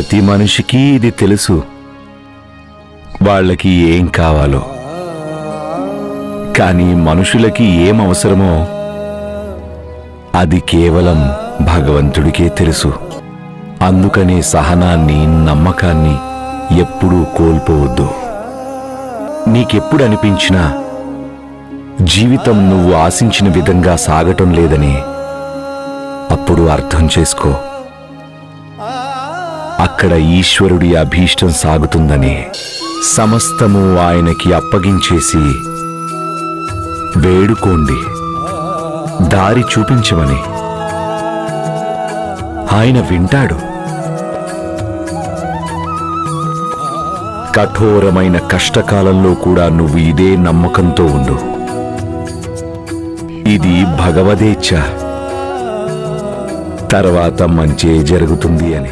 ప్రతి మనిషికి ఇది తెలుసు. వాళ్ళకి ఏం కావాలో. కానీ మనుషులకి ఏం అవసరమో అది కేవలం భగవంతుడికే తెలుసు. అందుకనే సహనాన్ని నమ్మకాన్ని ఎప్పుడూ కోల్పోవద్దు. నీకెప్పుడు అనిపించినా జీవితం నువ్వు ఆశించిన విధంగా సాగటం లేదని అప్పుడు అర్థం చేసుకో. అక్కడ ఈశ్వరుడి అభీష్టం సాగుతుందని సమస్తము ఆయనకి అప్పగించేసి వేడుకోండి దారి చూపించమని. ఆయన వింటాడు. కఠోరమైన కష్టకాలంలో కూడా నువ్వు ఇదే నమ్మకంతో ఉండు. ఇది భగవదేచ్ఛ. తర్వాత మంచే జరుగుతుంది అని.